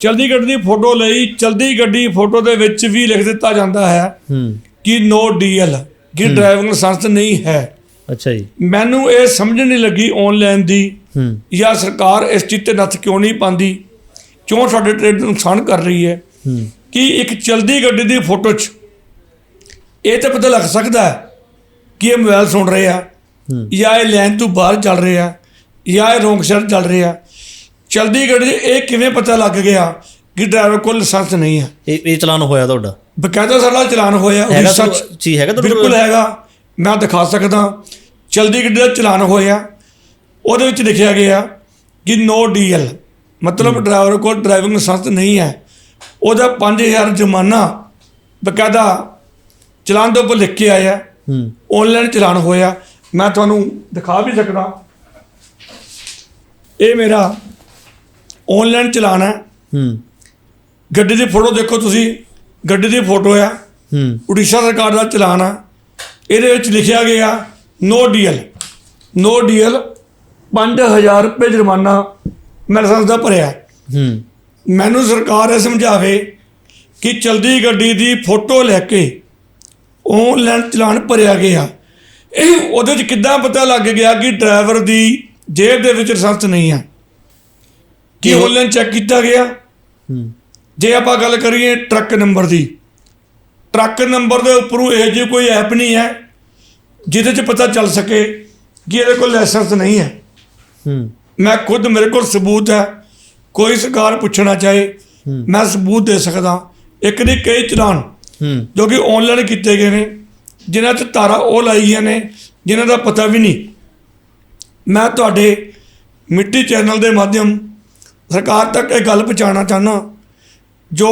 ਚਲਦੀ ਗੱਡੀ ਦੀ ਫੋਟੋ ਲਈ ਚਲਦੀ ਗੱਡੀ ਫੋਟੋ ਦੇ ਵਿੱਚ ਵੀ ਲਿਖ ਦਿੱਤਾ ਜਾਂਦਾ ਹੈ ਹੂੰ। ਕਿ ਨੋ ਡੀਐਲ ਕਿ ਡਰਾਈਵਿੰਗ ਲਾਇਸੈਂਸ ਨਹੀਂ ਹੈ। ਅੱਛਾ ਜੀ। ਮੈਨੂੰ ਇਹ ਸਮਝ ਨਹੀਂ ਲੱਗੀ ਆਨਲਾਈਨ ਦੀ ਹੂੰ। ਜਾਂ ਸਰਕਾਰ ਇਸ ਚੀਜ਼ ਤੇ ਨੱਥ ਕਿਉਂ ਨਹੀਂ ਪਾਉਂਦੀ? ਕਿਉਂ ਸਾਡੇ ਟ੍ਰੇਡ ਨੂੰ ਨੁਕਸਾਨ ਕਰ ਰਹੀ ਹੈ? ਹੂੰ। ਕਿ ਇੱਕ ਚਲਦੀ ਗੱਡੀ ਦੀ ਫੋਟੋ 'ਚ ਇਹ ਤਾਂ ਪਤਾ ਲੱਗ ਸਕਦਾ ਹੈ ਕਿ ਇਹ ਮੋਬਾਈਲ ਸੁਣ ਰਹੇ ਆ ਹੂੰ। ਜਾਂ ਇਹ ਲਾਈਨ ਤੋਂ ਬਾਹਰ ਚੱਲ ਰਹੇ ਆ ਜਾਂ ਇਹ ਰੋਂਗ ਸਾਈਡ ਚੱਲ ਰਹੇ। ਆ ਚਲਦੀ ਗੱਡੀ 'ਚ ਇਹ ਕਿਵੇਂ ਪਤਾ ਲੱਗ ਗਿਆ ਕਿ ਡਰਾਈਵਰ ਕੋਲ ਲਾਇਸੈਂਸ ਨਹੀਂ ਹੈ? ਇਹ ਇਹ ਚਲਾਨ ਹੋਇਆ ਤੁਹਾਡਾ? ਬਕਾਇਦਾ ਸਾਡਾ ਚਲਾਨ ਹੋਇਆ ਉਹ ਵੀ ਹੈਗਾ ਸੱਚ ਜੀ ਹੈਗਾ ਤੁਹਾਡੇ ਬਿਲਕੁਲ ਹੈਗਾ। ਮੈਂ ਦਿਖਾ ਸਕਦਾ। ਚਲਦੀ ਗੱਡੀ ਦਾ ਚਲਾਨ ਹੋਇਆ। ਉਹਦੇ ਵਿੱਚ ਲਿਖਿਆ ਗਿਆ ਕਿ ਨੋ ਡੀਐਲ ਮਤਲਬ ਡਰਾਈਵਰ ਕੋਲ ਡਰਾਈਵਿੰਗ ਲਾਇਸੈਂਸ ਨਹੀਂ ਹੈ। ਉਹਦਾ 5000 ਜੁਰਮਾਨਾ ਬਕਾਇਦਾ ਚਲਾਨ ਦੇ ਉੱਪਰ ਲਿਖ ਕੇ ਆਇਆ। ਹੂੰ। ਆਨਲਾਈਨ ਚਲਾਨ ਹੋਇਆ। ਮੈਂ ਤੁਹਾਨੂੰ ਦਿਖਾ ਵੀ ਸਕਦਾ। ਇਹ ਮੇਰਾ ਆਨਲਾਈਨ ਚਲਾਨ ਹੈ। ਗੱਡੀ ਦੀ ਫੋਟੋ ਦੇਖੋ ਤੁਸੀਂ। ਗੱਡੀ ਦੀ ਫੋਟੋ ਆ। ਹੂੰ। ਉੜੀਸਾ ਸਰਕਾਰ ਦਾ ਚਲਾਨ ਆ। ਇਹਦੇ ਵਿੱਚ ਲਿਖਿਆ ਗਿਆ ਨੋ ਡੀਐਲ ਨੋ ਡੀਐਲ 5000 ਰੁਪਏ ਜੁਰਮਾਨਾ ਮੈਂ ਲਾਇਸੈਂਸ ਦਾ ਭਰਿਆ ਹੂੰ। ਮੈਨੂੰ ਸਰਕਾਰ ਇਹ ਸਮਝਾਵੇ ਕਿ ਚਲਦੀ ਗੱਡੀ ਦੀ ਫੋਟੋ ਲੈ ਕੇ ਆਨਲਾਈਨ ਚਲਾਨ ਭਰਿਆ ਗਿਆ। ਇਹ ਉਹਦੇ ਵਿੱਚ ਕਿੱਦਾਂ ਪਤਾ ਲੱਗ ਗਿਆ ਕਿ ਡਰਾਈਵਰ ਦੀ ਜੇਬ ਦੇ ਵਿੱਚ ਲਾਇਸੈਂਸ ਨਹੀਂ ਹੈ। ਕੀ ਇਹ- ਆਨਲਾਈਨ ਚੈੱਕ ਕੀਤਾ ਗਿਆ? ਹੂੰ। ਜੇ ਆਪਾਂ ਗੱਲ ਕਰੀਏ ਟਰੱਕ ਨੰਬਰ ਦੀ ਟਰੱਕ ਨੰਬਰ ਦੇ ਉੱਪਰੋਂ ਇਹ ਜਿਹੀ ਕੋਈ ਐਪ ਨਹੀਂ ਹੈ ਜਿਹਦੇ 'ਚ ਪਤਾ ਚੱਲ ਸਕੇ ਕਿ ਇਹਦੇ ਕੋਲ ਲਾਇਸੈਂਸ ਨਹੀਂ ਹੈ। ਹੂੰ। ਮੈਂ ਖੁਦ ਮੇਰੇ ਕੋਲ ਸਬੂਤ ਹੈ ਕੋਈ ਸਰਕਾਰ ਪੁੱਛਣਾ ਚਾਹੇ ਹੂੰ। ਮੈਂ ਸਬੂਤ ਦੇ ਸਕਦਾ। ਇੱਕ ਨਹੀਂ ਕਈ ਚਲਾਨ ਹੂੰ। ਜੋ ਕਿ ਆਨਲਾਈਨ ਕੀਤੇ ਗਏ ਨੇ ਜਿਨ੍ਹਾਂ 'ਚ ਤਾਰਾ ਉਹ ਲਾਈਆਂ ਨੇ ਜਿਨ੍ਹਾਂ ਦਾ ਪਤਾ ਵੀ ਨਹੀਂ। ਮੈਂ ਤੁਹਾਡੇ ਮਿੱਟੀ ਚੈਨਲ ਦੇ ਮਾਧਿਅਮ ਸਰਕਾਰ ਤੱਕ ਇਹ ਗੱਲ ਪਹੁੰਚਾਉਣਾ ਚਾਹੁੰਦਾ ਜੋ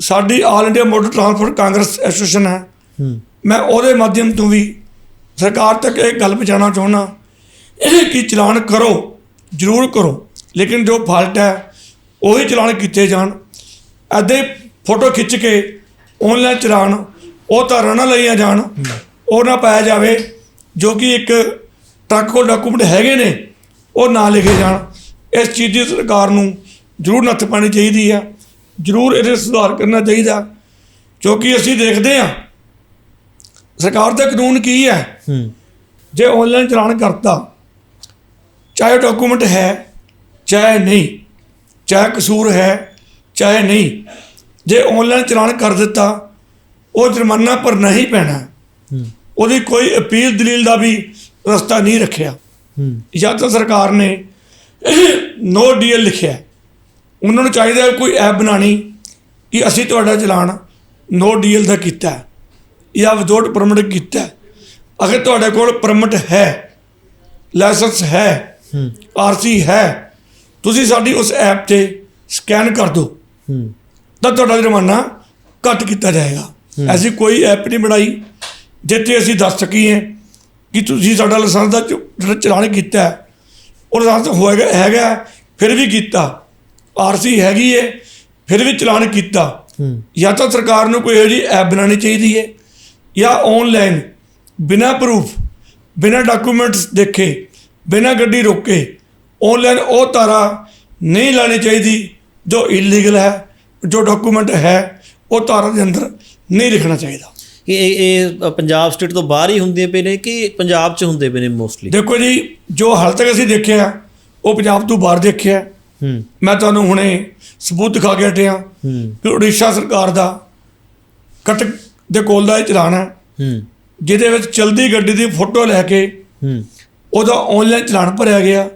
ਸਾਡੀ all India motor transport congress association ਹੈ। ਮੈਂ ਉਹਦੇ ਮਾਧਿਅਮ ਤੋਂ ਵੀ ਸਰਕਾਰ ਤੱਕ ਇਹ ਗੱਲ ਪਹੁੰਚਾਉਣਾ ਚਾਹੁੰਦਾ ਇਹ ਕਿ ਚਲਾਨ ਕਰੋ ਜ਼ਰੂਰ ਕਰੋ ਲੇਕਿਨ ਜੋ ਫਾਲਟ ਹੈ ਉਹੀ ਚਲਾਨ ਕੀਤੇ ਜਾਣ। ਅੱਧੇ ਫੋਟੋ ਖਿੱਚ ਕੇ ਆਨਲਾਈਨ ਚਲਾਨ ਉਹ ਤਾਂ ਨਾ ਲਈਆਂ ਜਾਣ ਉਹ ਨਾ ਪਾਇਆ ਜਾਵੇ ਜੋ ਕਿ ਇੱਕ ਟਰੱਕ ਕੋਲ ਡਾਕੂਮੈਂਟ ਹੈਗੇ ਨੇ ਉਹ ਨਾ ਲਿਖੇ ਜਾਣ। ਇਸ ਚੀਜ਼ ਦੀ ਸਰਕਾਰ ਨੂੰ ਜ਼ਰੂਰ ਨੱਥ ਪਾਣੀ ਚਾਹੀਦੀ ਆ। ਜ਼ਰੂਰ ਇਹਦੇ ਸੁਧਾਰ ਕਰਨਾ ਚਾਹੀਦਾ। ਕਿਉਂਕਿ ਅਸੀਂ ਦੇਖਦੇ ਹਾਂ ਸਰਕਾਰ ਦਾ ਕਾਨੂੰਨ ਕੀ ਹੈ? ਹੂੰ। ਜੇ ਆਨਲਾਈਨ ਚਲਾਨ ਕਰਤਾ ਚਾਹੇ ਡਾਕੂਮੈਂਟ ਹੈ ਚਾਹੇ ਨਹੀਂ ਚਾਹੇ ਕਸੂਰ ਹੈ ਚਾਹੇ ਨਹੀਂ ਜੇ ਆਨਲਾਈਨ ਚਲਾਨ ਕਰ ਦਿੱਤਾ ਉਹ ਜੁਰਮਾਨਾ ਭਰਨਾ ਹੀ ਪੈਣਾ। ਹੂੰ। ਉਹਦੀ ਕੋਈ ਅਪੀਲ ਦਲੀਲ ਦਾ ਵੀ ਰਸਤਾ ਨਹੀਂ ਰੱਖਿਆ। ਹੂੰ। ਜਾਂ ਤਾਂ ਸਰਕਾਰ ਨੇ ਨੋ ਡੀਲ ਲਿਖਿਆ ਉਹਨਾਂ ਨੂੰ ਚਾਹੀਦਾ ਕੋਈ ਐਪ ਬਣਾਣੀ ਕਿ ਅਸੀਂ ਤੁਹਾਡਾ ਚਲਾਨ ਨੋ ਡੀਲ ਦਾ ਕੀਤਾ ਜਾਂ ਵਿਦਆਊਟ ਪਰਮਿਟ ਕੀਤਾ। ਅਗਰ ਤੁਹਾਡੇ ਕੋਲ ਪਰਮਿਟ ਹੈ ਲਾਇਸੈਂਸ ਹੈ ਹੂੰ। ਆਰਸੀ ਹੈ ਤੁਸੀਂ ਸਾਡੀ ਉਸ ਐਪ ਤੇ ਸਕੈਨ ਕਰ ਦਿਓ। ਹੂੰ। ਤਾਂ ਤੁਹਾਡਾ ਜੁਰਮਾਨਾ ਘੱਟ ਕੀਤਾ ਜਾਏਗਾ। ਐਸੀ ਕੋਈ ਐਪ ਨਹੀਂ ਬਣਾਈ। ਜਿੱਥੇ ਅਸੀਂ ਦੱਸ ਸਕੀਏ ਕਿ ਤੁਸੀਂ ਸਾਡਾ ਲਾਇਸੈਂਸ ਦਾ ਜਿਹੜਾ ਚਲਾਨ ਕੀਤਾ ਹੈ, ਉਹ ਲਾਇਸੈਂਸ ਹੋਏਗਾ ਹੈਗਾ ਫਿਰ ਵੀ ਕੀਤਾ। ਆਰਸੀ ਹੈਗੀ ਏ ਫਿਰ ਵੀ ਚਲਾਨ ਕੀਤਾ। ਜਾਂ ਤਾਂ ਸਰਕਾਰ ਨੂੰ ਕੋਈ ਇਹੋ ਜਿਹੀ ਐਪ ਬਣਾਉਣੀ ਚਾਹੀਦੀ ਹੈ ਜਾਂ ਆਨਲਾਈਨ ਬਿਨਾ ਪ੍ਰੂਫ ਬਿਨਾ ਡਾਕੂਮੈਂਟਸ ਦੇਖੇ ਬਿਨਾ ਗੱਡੀ ਰੋਕੇ ਆਨਲਾਈਨ ਉਹ ਤਾਰਾ ਨਹੀਂ ਲਾਣੀ ਚਾਹੀਦੀ ਜੋ ਇਲੀਗਲ ਹੈ ਜੋ ਡਾਕੂਮੈਂਟ ਹੈ ਉਹ ਤਾਰਾ ਦੇ ਅੰਦਰ ਨਹੀਂ ਲਿਖਣਾ ਚਾਹੀਦਾ। ਇਹ ਇਹ ਇਹ ਪੰਜਾਬ ਸਟੇਟ ਤੋਂ ਬਾਹਰ ਹੀ ਹੁੰਦੇ ਪਏ ਨੇ ਕਿ ਪੰਜਾਬ 'ਚ ਹੁੰਦੇ ਪਏ ਨੇ ਮੋਸਟਲੀ ਦੇਖੋ ਜੀ ਜੋ ਹਾਲ ਤੱਕ ਅਸੀਂ ਦੇਖਿਆ ਉਹ ਪੰਜਾਬ ਤੋਂ ਬਾਹਰ ਦੇਖਿਆ। ਹੂੰ। ਮੈਂ ਤੁਹਾਨੂੰ ਹੁਣੇ ਸਬੂਤ ਦਿਖਾ ਕੇ ਹਟਿਆ। ਹੂੰ। ਕਿ ਉੜੀਸਾ ਸਰਕਾਰ ਦਾ ਕਟਕ ਦੇ ਕੋਲ ਦਾ ਇਹ ਚਲਾਨ ਹੈ। ਹੂੰ। ਜਿਹਦੇ ਵਿੱਚ ਚਲਦੀ ਗੱਡੀ ਦੀ ਫੋਟੋ ਲੈ ਕੇ ਹੂੰ। ਉਹਦਾ ਆਨਲਾਈਨ ਚਲਾਨ ਭਰਿਆ ਗਿਆ।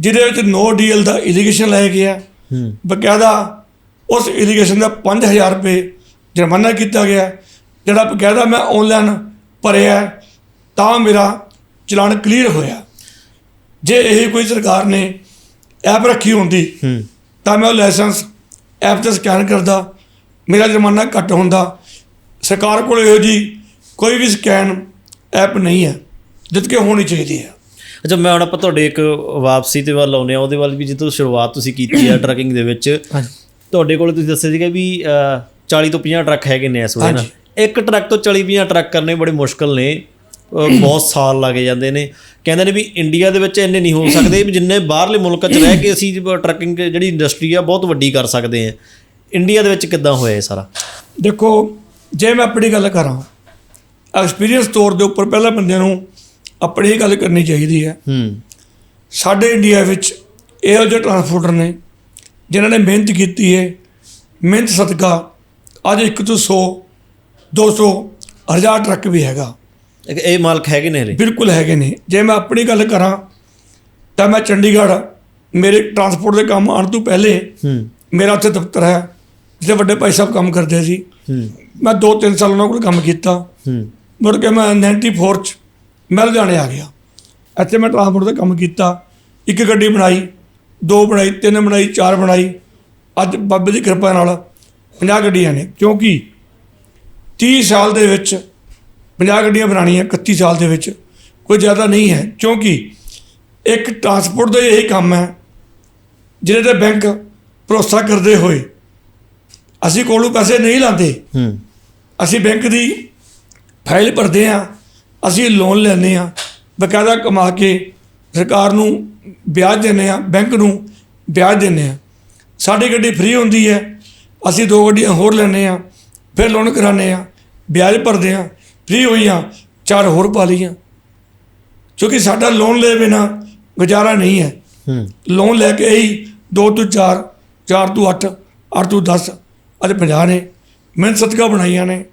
ਜਿਹਦੇ ਵਿੱਚ ਨੋ ਡੀਐਲ ਦਾ ਇਰੀਗੇਸ਼ਨ ਲਾਇਆ ਗਿਆ। ਹੂੰ। ਬਕਾਇਦਾ ਉਸ ਇਰੀਗੇਸ਼ਨ ਦਾ 5000 ਰੁਪਏ ਜੁਰਮਾਨਾ ਕੀਤਾ ਗਿਆ। ਜਿਹੜਾ ਬਕਾਇਦਾ ਮੈਂ ਆਨਲਾਈਨ ਭਰਿਆ ਤਾਂ ਮੇਰਾ ਚਲਾਨ ਕਲੀਅਰ ਹੋਇਆ। ਜੇ ਇਹ ਕੋਈ ਸਰਕਾਰ ਨੇ ਐਪ ਰੱਖੀ ਹੁੰਦੀ ਹੂੰ। ਤਾਂ ਮੈਂ ਉਹ ਲਾਇਸੈਂਸ ਐਪ ਤੇ ਸਕੈਨ ਕਰਦਾ ਮੇਰਾ ਜੁਰਮਾਨਾ ਘੱਟ ਹੁੰਦਾ। ਸਰਕਾਰ ਕੋਲ ਇਹੋ ਜੀ ਕੋਈ ਵੀ ਸਕੈਨ ਐਪ ਨਹੀਂ ਹੈ ਜਿੱਤ ਕੇ ਹੋਣੀ ਚਾਹੀਦੀ ਹੈ। ਅੱਛਾ ਮੈਂ ਹੁਣ ਆਪਾਂ ਤੁਹਾਡੇ ਇੱਕ ਵਾਪਸੀ ਤੇ ਵੱਲ ਆਉਨੇ ਆ ਉਹਦੇ ਵੱਲ ਵੀ ਜਿੱਦੋਂ ਸ਼ੁਰੂਆਤ ਤੁਸੀਂ ਕੀਤੀ ਆ ਟਰੱਕਿੰਗ ਦੇ ਵਿੱਚ। ਤੁਹਾਡੇ ਕੋਲ ਤੁਸੀਂ ਦੱਸਿਆ ਸੀਗਾ ਵੀ ਅਹ, 40 ਤੋਂ 50 ਟਰੱਕ ਹੈਗੇ ਨੇ ਇਸ ਵੇਲੇ ਨਾ। ਇੱਕ ਟਰੱਕ ਤੋਂ 40 50 ਟਰੱਕ ਕਰਨੇ ਬੜੇ ਮੁਸ਼ਕਲ ਨੇ ਬਹੁਤ ਸਾਲ ਲੱਗ ਜਾਂਦੇ ਨੇ। ਕਹਿੰਦੇ ਨੇ ਵੀ ਇੰਡੀਆ ਦੇ ਵਿੱਚ ਇੰਨੇ ਨਹੀਂ ਹੋ ਸਕਦੇ ਵੀ ਜਿੰਨੇ ਬਾਹਰਲੇ ਮੁਲਕਾਂ 'ਚ ਰਹਿ ਕੇ ਅਸੀਂ ਟਰੱਕਿੰਗ ਜਿਹੜੀ ਇੰਡਸਟਰੀ ਆ ਬਹੁਤ ਵੱਡੀ ਕਰ ਸਕਦੇ ਆ ਇੰਡੀਆ ਦੇ ਵਿੱਚ ਕਿੱਦਾਂ ਹੋਇਆ ਇਹ ਸਾਰਾ? ਦੇਖੋ ਜੇ ਮੈਂ ਆਪਣੀ ਗੱਲ ਕਰਾਂ ਐਕਸਪੀਰੀਅੰਸ ਤੌਰ ਦੇ ਉੱਪਰ ਪਹਿਲਾਂ ਬੰਦਿਆਂ ਨੂੰ ਆਪਣੀ ਹੀ ਗੱਲ ਕਰਨੀ ਚਾਹੀਦੀ ਹੈ। ਹੂੰ। ਸਾਡੇ ਇੰਡੀਆ ਵਿੱਚ ਇਹੋ ਜਿਹੇ ਟਰਾਂਸਪੋਰਟਰ ਨੇ ਜਿਨ੍ਹਾਂ ਨੇ ਮਿਹਨਤ ਕੀਤੀ ਹੈ। ਮਿਹਨਤ ਸਦਕਾ ਅੱਜ ਇੱਕ ਤੋਂ 100 200 ਹਜ਼ਾਰ ਟਰੱਕ ਵੀ ਹੈਗਾ। ਇਹ- ਮਾਲਕ ਹੈਗੇ ਨੇ ਹਲੇ ਬਿਲਕੁਲ ਹੈਗੇ ਨੇ। ਜੇ ਮੈਂ ਆਪਣੀ ਗੱਲ ਕਰਾਂ ਤਾਂ ਮੈਂ ਚੰਡੀਗੜ੍ਹ ਮੇਰੇ ਟਰਾਂਸਪੋਰਟ ਦੇ ਕੰਮ ਆਉਣ ਤੋਂ ਪਹਿਲੇ ਹੂੰ। ਮੇਰਾ ਉੱਥੇ ਦਫ਼ਤਰ ਹੈ ਜਿੱਥੇ ਵੱਡੇ ਭਾਈ ਸਾਹਿਬ ਕੰਮ ਕਰਦੇ ਸੀ। ਹੂੰ। ਮੈਂ 2-3 ਸਾਲ ਉਹਨਾਂ ਕੋਲ ਕੰਮ ਕੀਤਾ। ਹੂੰ। ਮੁੜ ਕੇ ਮੈਂ 94 ਚ ਮੈਂ ਲੁਧਿਆਣੇ ਆ ਗਿਆ। ਇੱਥੇ ਮੈਂ ਟਰਾਂਸਪੋਰਟ ਦਾ ਕੰਮ ਕੀਤਾ। ਇੱਕ ਗੱਡੀ ਬਣਾਈ ਦੋ ਬਣਾਈ ਤਿੰਨ ਬਣਾਈ ਚਾਰ ਬਣਾਈ। ਅੱਜ ਬਾਬੇ ਦੀ ਕਿਰਪਾ ਨਾਲ 50 ਗੱਡੀਆਂ ਨੇ। ਕਿਉਂਕਿ 30 ਸਾਲ ਦੇ ਵਿੱਚ 50 ਗੱਡੀਆਂ ਬਣਾਉਣੀਆਂ 31 ਸਾਲ ਦੇ ਵਿੱਚ ਕੋਈ ਜ਼ਿਆਦਾ ਨਹੀਂ ਹੈ। ਕਿਉਂਕਿ ਇੱਕ ਟਰਾਂਸਪੋਰਟ ਦਾ ਇਹੀ ਕੰਮ ਹੈ ਜਿਹਦੇ ਤੇ ਬੈਂਕ ਭਰੋਸਾ ਕਰਦੇ ਹੋਏ। ਅਸੀਂ ਕੋਲੋਂ ਪੈਸੇ ਨਹੀਂ ਲਾਉਂਦੇ। ਹੂੰ। ਅਸੀਂ ਬੈਂਕ ਦੀ ਫਾਈਲ ਭਰਦੇ ਆ ਅਸੀਂ ਲੋਨ ਲੈਂਦੇ ਆ ਬਕਾਇਦਾ ਕਮਾ ਕੇ ਸਰਕਾਰ ਨੂੰ ਵਿਆਜ ਦਿੰਦੇ ਆ ਬੈਂਕ ਨੂੰ ਵਿਆਜ ਦਿੰਦੇ ਆ ਸਾਡੀ ਗੱਡੀ ਫ੍ਰੀ ਹੁੰਦੀ ਹੈ ਅਸੀਂ ਦੋ ਗੱਡੀਆਂ ਹੋਰ ਲੈਂਦੇ ਆ ਫਿਰ ਲੋਨ ਕਰਾਉਂਦੇ ਆ ਵਿਆਜ ਭਰਦੇ ਆ ਫ੍ਰੀ ਹੋਈਆਂ ਚਾਰ ਹੋਰ ਪਾ ਲਈਆਂ। ਕਿਉਂਕਿ ਸਾਡਾ ਲੋਨ ਲਏ ਬਿਨਾ ਗੁਜ਼ਾਰਾ ਨਹੀਂ ਹੈ। ਹੂੰ। ਲੋਨ ਲੈ ਕੇ ਹੀ 2 ਤੋਂ 4 4 ਤੋਂ 8 8 ਤੋਂ 10 ਅੱਜ 50 ਨੇ। ਮਿਹਨਤ ਸਦਕਾ ਬਣਾਈਆਂ ਨੇ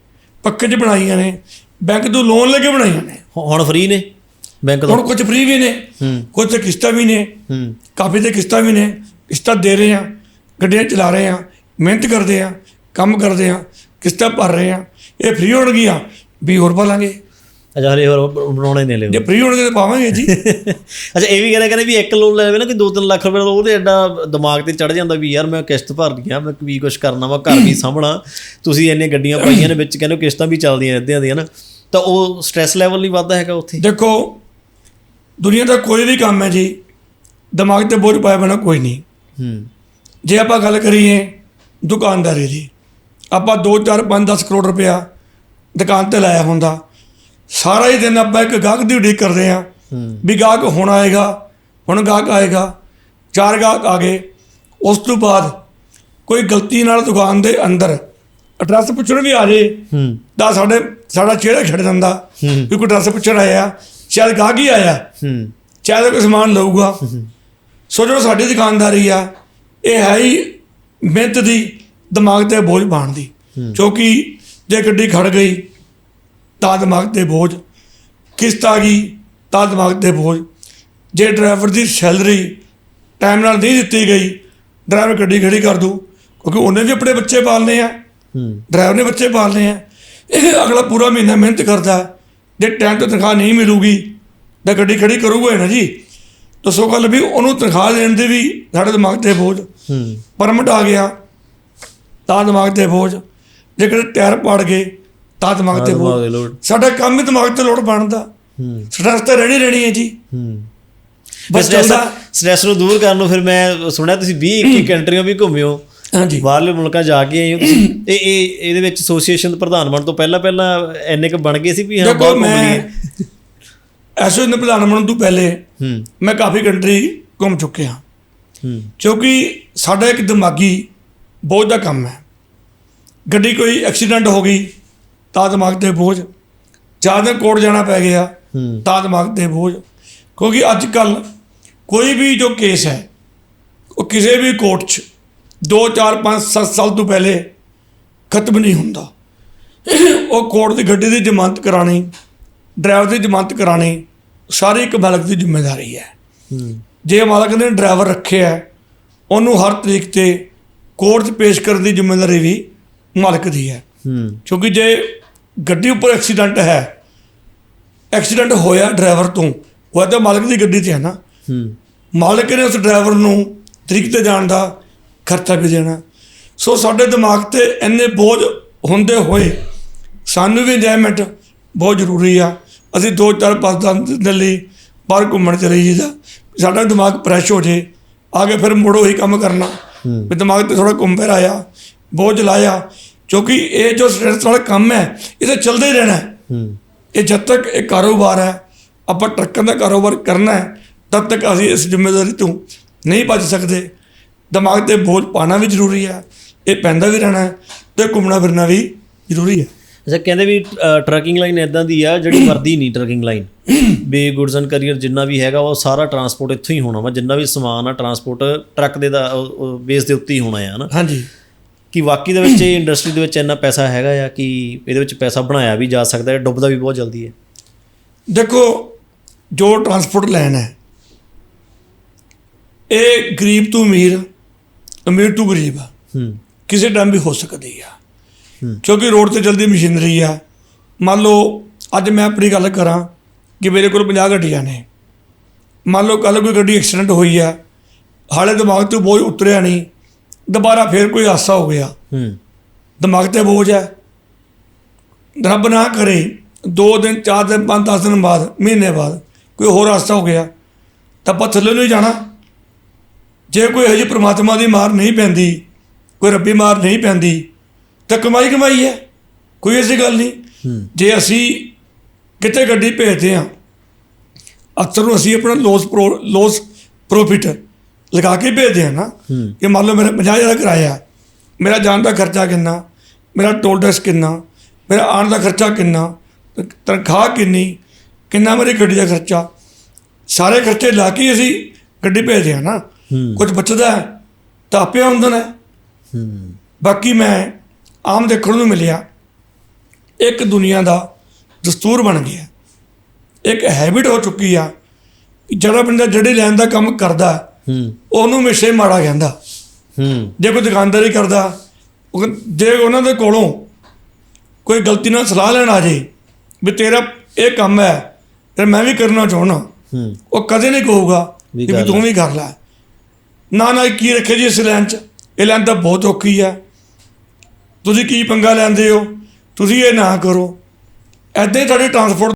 ਪੱਕੇ 'ਚ ਬਣਾਈਆਂ ਨੇ ਬੈਂਕ ਤੋਂ ਲੋਨ ਲੈ ਕੇ ਬਣਾਈਆਂ ਨੇ। ਹੁਣ ਫ੍ਰੀ ਨੇ ਬੈਂਕ ਤੋਂ? ਹੁਣ ਕੁਝ ਫ੍ਰੀ ਵੀ ਨੇ ਹੂੰ। ਕੁਝ ਕਿਸ਼ਤਾਂ ਵੀ ਨੇ ਹੂੰ। ਕਾਫੀ ਤੇ ਕਿਸ਼ਤਾਂ ਵੀ ਨੇ ਕਿਸ਼ਤਾਂ ਦੇ ਰਹੇ ਆ ਗੱਡੀਆਂ ਚਲਾ ਰਹੇ ਆ ਮਿਹਨਤ ਕਰਦੇ ਆ ਕੰਮ ਕਰਦੇ ਆ ਕਿਸ਼ਤਾਂ ਭਰ ਰਹੇ ਆ ਇਹ ਫ੍ਰੀ ਹੋਣਗੀਆਂ ਵੀ ਹੋਰ ਪਾ ਲਾਂਗੇ ਅੱਛਾ ਹਲੇ ਹੋਰ ਬਣਾਉਣੇ ਨੇ ਲੈ ਜੇ ਫ੍ਰੀ ਹੋਣਗੇ ਤਾਂ ਪਾਵਾਂਗੇ ਜੀ। ਅੱਛਾ ਇਹ ਵੀ ਕਹਿੰਦੇ ਕਹਿੰਦੇ ਵੀ ਇੱਕ ਲੋਨ ਲੈ ਲਵੇ ਨਾ ਕਿ 2-3 ਲੱਖ ਰੁਪਏ ਦਾ ਉਹਦੇ ਐਡਾ ਦਿਮਾਗ ਤੇ ਚੜ ਜਾਂਦਾ ਵੀ ਯਾਰ ਮੈਂ ਕਿਸ਼ਤ ਭਰਨੀ ਆ ਮੈਂ ਵੀ ਕੁਝ ਕਰਨਾ ਵਾ ਘਰ ਵੀ ਸਾਂਭਣਾ। ਤੁਸੀਂ ਇੰਨੀਆਂ ਗੱਡੀਆਂ ਪਾਈਆਂ ਨੇ ਵਿੱਚ ਕਹਿੰਦੇ ਕਿਸ਼ਤਾਂ ਵੀ ਚੱਲਦੀਆਂ ਰਹਿੰਦੀਆਂ ਦੀਆਂ ਨਾ। ਤਾਂ ਉਹ ਸਟ੍ਰੈਸ ਲੈਵਲ ਨਹੀਂ ਵੱਧਦਾ ਹੈਗਾ ਉੱਥੇ? ਦੇਖੋ ਦੁਨੀਆ ਦਾ ਕੋਈ ਵੀ ਕੰਮ ਹੈ ਜੀ ਦਿਮਾਗ ਤੇ ਬੋਝ ਪਾਇਆ ਬਿਨਾ ਕੋਈ ਨਹੀਂ। ਹੂੰ। ਜੇ ਆਪਾਂ ਗੱਲ ਕਰੀਏ ਦੁਕਾਨਦਾਰੀ ਦੀ ਆਪਾਂ 2 4 5 10 ਕਰੋੜ ਰੁਪਇਆ ਦੁਕਾਨ ਤੇ ਲਾਇਆ ਹੁੰਦਾ। ਸਾਰਾ ਹੀ ਦਿਨ ਆਪਾਂ ਇੱਕ ਗਾਹਕ ਦੀ ਉਡੀਕ ਕਰਦੇ ਆ ਵੀ ਗਾਹਕ ਹੁਣ ਆਏਗਾ ਹੁਣ ਗਾਹਕ ਆਏਗਾ ਚਾਰ ਗਾਹਕ ਆ ਗਏ। ਉਸ ਤੋਂ ਬਾਅਦ ਕੋਈ ਗਲਤੀ ਨਾਲ ਦੁਕਾਨ ਦੇ ਅੰਦਰ ਐਡਰੈਸ ਪੁੱਛਣ ਵੀ ਆ ਜੇ ਹੂੰ। ਤਾਂ ਸਾਡੇ ਸਾਡਾ ਚਿਹਰਾ ਖੜ ਜਾਂਦਾ। ਵੀ ਕੋਈ ਐਡਰੈਸ ਪੁੱਛਣ ਆਇਆ ਸ਼ਾਇਦ ਗਾਹਕ ਹੀ ਆਇਆ। ਹੂੰ। ਚਾਹੇ ਕੋਈ ਸਮਾਨ ਲਊਗਾ। ਸੋ ਜੋ ਸਾਡੀ ਦੁਕਾਨਦਾਰੀ ਆ ਇਹ ਹੈ ਹੀ ਮਿਹਨਤ ਦੀ ਦਿਮਾਗ ਤੇ ਬੋਝ ਪਾਉਣ ਦੀ। ਕਿਉਂਕਿ ਜੇ ਗੱਡੀ ਖੜ ਗਈ ਤਾਂ ਦਿਮਾਗ ਤੇ ਬੋਝ। ਕਿਸ਼ਤ ਆ ਗਈ ਤਾਂ ਦਿਮਾਗ ਤੇ ਬੋਝ। ਜੇ ਡਰਾਈਵਰ ਦੀ ਸੈਲਰੀ ਟਾਈਮ ਨਾਲ ਨਹੀਂ ਦਿੱਤੀ ਗਈ ਡਰਾਈਵਰ ਗੱਡੀ ਖੜੀ ਕਰ ਦੂ ਕਿਉਂਕਿ ਉਹਨੇ ਵੀ ਆਪਣੇ ਬੱਚੇ ਪਾਲਨੇ ਆ। ਡਰਾਈਵਰ ਨੇ ਬੱਚੇ ਪਾਲਨੇ ਆ। ਇਹ ਅਗਲਾ ਪੂਰਾ ਮਹੀਨਾ ਮਿਹਨਤ ਕਰਦਾ। ਜੇ ਟਾਈਮ ਤੇ ਤਨਖਾਹ ਨਹੀਂ ਮਿਲੂਗੀ ਤਾਂ ਗੱਡੀ ਖੜੀ ਕਰੂਗਾ ਨਾ ਜੀ। ਤਾਂ ਸੋ ਗੱਲ ਵੀ ਉਹਨੂੰ ਤਨਖਾਹ ਦੇਣ ਦੇ ਵੀ ਸਾਡੇ ਦਿਮਾਗ ਤੇ ਬੋਝ। ਪਰਮਿਟ ਆ ਗਿਆ। ਤਾਂ ਦਿਮਾਗ ਤੇ ਬੋਝ ਜੇ ਕਿਤੇ ਟਾਇਰ ਪੜ ਗਏ ਤਾਂ ਦਿਮਾਗ ਤੇ ਬੋਝ ਸਾਡਾ ਕੰਮ ਹੀ ਦਿਮਾਗ ਤੇ ਲੋਡ ਬਣਦਾ। ਸਟ੍ਰੈਸ ਤਾਂ ਰਹਿਣੀ ਰਹਿਣੀ ਹੈ ਜੀ। ਬਸ ਚੱਲਦਾ ਸਟ੍ਰੈਸ ਨੂੰ ਦੂਰ ਕਰਨ ਨੂੰ ਫਿਰ ਮੈਂ ਸੁਣਿਆ ਤੁਸੀਂ 20 21 ਕੰਟਰੀਆਂ ਵੀ ਘੁੰਮੇ ਹੋ ਹਾਂਜੀ। ਬਾਹਰਲੇ ਮੁਲਕਾਂ ਜਾ ਕੇ ਆਏ ਹੋ ਤੁਸੀਂ। ਇਹ ਇਹ ਇਹਦੇ ਵਿੱਚ ਐਸੋਸੀਏਸ਼ਨ ਦੇ ਪ੍ਰਧਾਨ ਬਣਨ ਤੋਂ ਪਹਿਲਾਂ ਪਹਿਲਾਂ ਐਨੇ ਕ ਬਣ ਗਏ ਸੀ ਵੀ ਹਾਂ ਦੇਖੋ ਬਾਹਰ ਘੁੰਮ ਮੈਂ ਲਈਏ। ਐਸੋ ਪ੍ਰਧਾਨ ਬਣਨ ਤੋਂ ਪਹਿਲੇ ਮੈਂ ਕਾਫੀ ਕੰਟਰੀ ਘੁੰਮ ਚੁੱਕਿਆ। ਹੂੰ। ਕਿਉਂਕਿ ਸਾਡਾ ਇੱਕ ਦਿਮਾਗੀ ਬੋਝ ਦਾ ਕੰਮ ਹੈ। ਗੱਡੀ ਕੋਈ ਐਕਸੀਡੈਂਟ ਹੋ ਗਈ ਤਾਂ ਦਿਮਾਗ ਤੇ ਬੋਝ। ਜ਼ਿਆਦਾ ਕੋਰਟ ਜਾਣਾ ਪੈ ਗਿਆ ਤਾਂ ਦਿਮਾਗ ਤੇ ਬੋਝ। ਕਿਉਂਕਿ ਅੱਜ ਕੱਲ ਕੋਈ ਵੀ ਜੋ ਕੇਸ ਹੈ ਉਹ ਕਿਸੇ ਵੀ ਕੋਰਟ 'ਚ 2 4 5 7 ਸਾਲ ਤੋਂ ਪਹਿਲੇ ਖਤਮ ਨਹੀਂ ਹੁੰਦਾ। ਉਹ ਕੋਰਟ ਦੀ ਗੱਡੀ ਦੀ ਜ਼ਮਾਨਤ ਕਰਾਣੀ ਡਰਾਈਵਰ ਦੀ ਜ਼ਮਾਨਤ ਕਰਾਣੀ ਸਾਰੀ ਇੱਕ ਮਾਲਕ ਦੀ ਜ਼ਿੰਮੇਵਾਰੀ ਹੈ। ਜੇ ਮਾਲਕ ਨੇ ਡਰਾਈਵਰ ਰੱਖਿਆ ਉਹਨੂੰ ਹਰ ਤਰੀਕ ਤੇ ਕੋਰਟ 'ਚ ਪੇਸ਼ ਕਰਨ ਦੀ ਜ਼ਿੰਮੇਵਾਰੀ ਵੀ ਮਾਲਕ ਦੀ ਹੈ। ਹੂੰ। ਕਿਉਂਕਿ ਜੇ ਗੱਡੀ ਉੱਪਰ ਐਕਸੀਡੈਂਟ ਹੈ ਐਕਸੀਡੈਂਟ ਹੋਇਆ ਡਰਾਈਵਰ ਤੋਂ ਉਹ ਤਾਂ ਮਾਲਕ ਦੀ ਗੱਡੀ ਤੇ ਹੈ ਨਾ। ਹੂੰ। ਮਾਲਕ ਨੇ ਉਸ ਡਰਾਈਵਰ ਨੂੰ ਤਰੀਕ ਤੇ ਜਾਣ ਦਾ ਖਰਚਾ ਵੀ ਦੇਣਾ। ਸੋ ਸਾਡੇ ਦਿਮਾਗ ਤੇ ਇੰਨੇ ਬੋਝ ਹੁੰਦੇ ਹੋਏ ਸਾਨੂੰ ਵੀ ਇੰਜੋਇਮੈਂਟ ਬਹੁਤ ਜ਼ਰੂਰੀ ਆ। ਅਸੀਂ 2 4 5 ਦਿਨ ਦੇ ਲਈ ਬਾਹਰ ਘੁੰਮਣ ਚਲੇ ਜੀਦਾ ਸਾਡਾ ਦਿਮਾਗ ਫਰੈਸ਼ ਹੋ ਜੇ ਆਗੇ ਫਿਰ ਮੁੜੋ ਹੀ ਕੰਮ ਕਰਨਾ। ਵੀ ਦਿਮਾਗ ਤੇ ਥੋੜਾ ਘੁੰਮ ਫਿਰ ਆਇਆ ਬੋਝ ਲਾਇਆ ਕਿਉਂਕਿ ਇਹ ਜੋ ਸਟ੍ਰੈਸ ਵਾਲਾ ਕੰਮ ਹੈ ਇਹ ਤਾਂ ਚੱਲਦਾ ਹੀ ਰਹਿਣਾ। ਹੂੰ। ਇਹ ਜਦ ਤੱਕ ਇਹ ਕਾਰੋਬਾਰ ਹੈ ਆਪਾਂ ਟਰੱਕਾਂ ਦਾ ਕਾਰੋਬਾਰ ਕਰਨਾ ਹੈ ਤਦ ਤੱਕ ਅਸੀਂ ਇਸ ਜ਼ਿੰਮੇਵਾਰੀ ਤੋਂ ਨਹੀਂ ਬਚ ਸਕਦੇ। ਦਿਮਾਗ ਤੇ ਬੋਝ ਪਾਣਾ ਵੀ ਜ਼ਰੂਰੀ ਹੈ ਇਹ ਪੈਂਦਾ ਵੀ ਰਹਿਣਾ ਹੈ ਤੇ ਘੁੰਮਣਾ ਫਿਰਨਾ ਵੀ ਜ਼ਰੂਰੀ ਹੈ। ਅੱਛਾ ਕਹਿੰਦੇ ਵੀ ਟਰੱਕਿੰਗ ਲਾਈਨ ਇਦਾਂ ਦੀ ਆ ਜਿਹੜੀ ਵਰਦੀ ਨਹੀਂ ਟਰੱਕਿੰਗ ਲਾਈਨ ਵੀ ਗੁੱਡਸ ਐਂਡ ਕਰੀਅਰ ਜਿੰਨਾ ਵੀ ਹੈਗਾ ਉਹ ਸਾਰਾ ਟਰਾਂਸਪੋਰਟ ਇੱਥੋਂ ਹੀ ਹੋਣਾ ਵਾ ਜਿੰਨਾ ਵੀ ਸਮਾਨ ਆ ਟਰਾਂਸਪੋਰਟ ਟਰੱਕ ਦੇ ਦਾ ਬੇਸ ਦੇ ਉੱਤੇ ਹੀ ਹੋਣਾ ਆ ਹਨਾ? ਹਾਂਜੀ। ਕਿ ਵਾਕਈ ਦੇ ਵਿੱਚ ਇਹ ਇੰਡਸਟਰੀ ਦੇ ਵਿੱਚ ਇੰਨਾ ਪੈਸਾ ਹੈਗਾ ਆ ਕਿ ਇਹਦੇ ਵਿੱਚ ਪੈਸਾ ਬਣਾਇਆ ਵੀ ਜਾ ਸਕਦਾ ਹੈ ਡੁੱਬਦਾ ਵੀ ਬਹੁਤ ਜਲਦੀ ਹੈ। ਦੇਖੋ ਜੋ ਟਰਾਂਸਪੋਰਟ ਲਾਈਨ ਹੈ ਇਹ ਗਰੀਬ ਤੋਂ ਅਮੀਰ ਅਮੀਰ ਤੋਂ ਗਰੀਬ ਆ। ਹੂੰ। ਕਿਸੇ ਟਾਈਮ ਵੀ ਹੋ ਸਕਦੀ ਆ। ਕਿਉਂਕਿ ਰੋਡ ਤੇ ਚਲਦੀ ਮਸ਼ੀਨਰੀ ਆ। ਮੰਨ ਲਓ ਅੱਜ ਮੈਂ ਆਪਣੀ ਗੱਲ ਕਰਾਂ ਕਿ ਮੇਰੇ ਕੋਲ 50 ਗੱਡੀਆਂ ਨੇ। ਮੰਨ ਲਓ ਕੱਲ ਕੋਈ ਗੱਡੀ ਐਕਸੀਡੈਂਟ ਹੋਈ ਆ ਹਾਲੇ ਦਿਮਾਗ ਤੋਂ ਬੋਝ ਉਤਰਿਆ ਨਹੀਂ ਦੁਬਾਰਾ ਫੇਰ ਕੋਈ ਹਾਦਸਾ ਹੋ ਗਿਆ। ਹੂੰ। ਦਿਮਾਗ ਤੇ ਬੋਝ ਹੈ ਰੱਬ ਨਾ ਕਰੇ 2 ਦਿਨ 4 ਦਿਨ 5 10 ਦਿਨ ਬਾਅਦ ਮਹੀਨੇ ਬਾਅਦ ਕੋਈ ਹੋਰ ਹਾਦਸਾ ਹੋ ਗਿਆ ਤਾਂ ਆਪਾਂ ਥੱਲੇ ਨੂੰ ਹੀ ਜਾਣਾ। ਜੇ ਕੋਈ ਹਜੇ ਪ੍ਰਮਾਤਮਾ ਦੀ ਮਾਰ ਨਹੀਂ ਪੈਂਦੀ ਕੋਈ ਰੱਬੀ ਮਾਰ ਨਹੀਂ ਪੈਂਦੀ ਤਾਂ ਕਮਾਈ ਕਮਾਈ ਹੈ ਕੋਈ ਐਸੀ ਗੱਲ ਨਹੀਂ। ਜੇ ਅਸੀਂ ਕਿਤੇ ਗੱਡੀ ਭੇਜਦੇ ਹਾਂ ਅਕਸਰ ਨੂੰ ਅਸੀਂ ਆਪਣਾ ਲੋਸ ਲੋਸ ਪ੍ਰੋਫਿਟ ਲਗਾ ਕੇ ਭੇਜਦੇ ਹਾਂ ਨਾ ਕਿ ਮੰਨ ਲਓ ਮੇਰਾ 50000 ਦਾ ਕਿਰਾਇਆ ਮੇਰਾ ਜਾਣ ਦਾ ਖਰਚਾ ਕਿੰਨਾ ਮੇਰਾ ਟੋਲ ਟੈਕਸ ਕਿੰਨਾ ਮੇਰਾ ਆਉਣ ਦਾ ਖਰਚਾ ਕਿੰਨਾ ਤਨਖਾਹ ਕਿੰਨੀ ਕਿੰਨਾ ਮੇਰੀ ਗੱਡੀ ਦਾ ਖਰਚਾ ਸਾਰੇ ਖਰਚੇ ਲਾ ਕੇ ਅਸੀਂ ਗੱਡੀ ਭੇਜਦੇ ਹਾਂ ਨਾ। ਕੁਝ ਬਚਦਾ ਤਾਂ ਆਪੇ ਆਮਦਨ ਹੈ। ਹੂੰ। ਬਾਕੀ ਮੈਂ ਆਮ ਦੇਖਣ ਨੂੰ ਮਿਲਿਆ ਇੱਕ ਦੁਨੀਆ ਦਾ ਦਸਤੂਰ ਬਣ ਗਿਆ। ਇੱਕ ਹੈਬਿਟ ਹੋ ਚੁੱਕੀ ਆ ਜਿਹੜਾ ਬੰਦਾ ਜਿਹੜੀ ਲੈਣ ਦਾ ਕੰਮ ਕਰਦਾ ਹੂੰ। ਉਹਨੂੰ ਹਮੇਸ਼ਾ ਹੀ ਮਾੜਾ ਕਹਿੰਦਾ। ਹੂੰ। ਜੇ ਕੋਈ ਦੁਕਾਨਦਾਰੀ ਕਰਦਾ ਜੇ ਉਹਨਾਂ ਦੇ ਕੋਲੋਂ ਕੋਈ ਗਲਤੀ ਨਾਲ ਸਲਾਹ ਲੈਣ ਆ ਜੇ ਵੀ ਤੇਰਾ ਇਹ ਕੰਮ ਹੈ ਤੇ ਮੈਂ ਵੀ ਕਰਨਾ ਚਾਹੁੰਦਾ। ਹੂੰ। ਉਹ ਕਦੇ ਨਹੀਂ ਕਹੂਗਾ ਵੀ ਕਿ ਤੂੰ। ਵੀ ਕਰ ਲੈ। ਨਾ ਨਾ ਕੀ ਰੱਖੇ ਜੀ ਇਸ ਲਾਈਨ 'ਚ? ਇਹ ਲਾਈਨ ਤਾਂ ਬਹੁਤ ਔਖੀ ਆ। ਤੁਸੀਂ ਕੀ ਪੰਗਾ ਲੈਂਦੇ ਹੋ? ਤੁਸੀਂ ਇਹ ਨਾ ਕਰੋ। ਐਦਾਂ ਹੀ ਤੁਹਾਡੀ ਟਰਾਂਸਪੋਰਟ